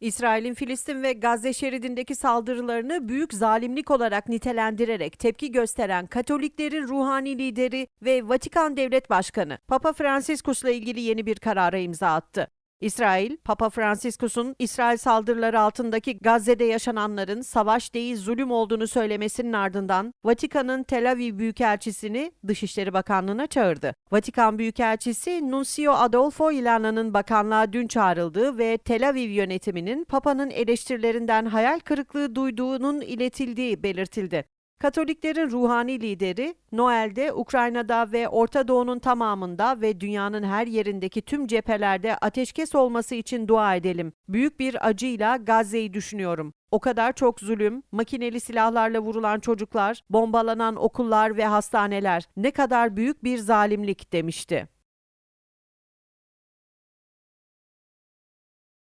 İsrail'in Filistin ve Gazze şeridindeki saldırılarını büyük zalimlik olarak nitelendirerek tepki gösteren Katoliklerin ruhani lideri ve Vatikan Devlet Başkanı Papa Franciscus'la ilgili yeni bir karara imza attı. İsrail, Papa Franciscus'un İsrail saldırıları altındaki Gazze'de yaşananların savaş değil zulüm olduğunu söylemesinin ardından Vatikan'ın Tel Aviv Büyükelçisini Dışişleri Bakanlığı'na çağırdı. Vatikan Büyükelçisi Nuncio Adolfo Ilana'nın bakanlığa dün çağrıldığı ve Tel Aviv yönetiminin Papa'nın eleştirilerinden hayal kırıklığı duyduğunun iletildiği belirtildi. Katoliklerin ruhani lideri Noel'de Ukrayna'da ve Orta Doğu'nun tamamında ve dünyanın her yerindeki tüm cephelerde ateşkes olması için dua edelim. Büyük bir acıyla Gazze'yi düşünüyorum. O kadar çok zulüm, makineli silahlarla vurulan çocuklar, bombalanan okullar ve hastaneler ne kadar büyük bir zalimlik demişti.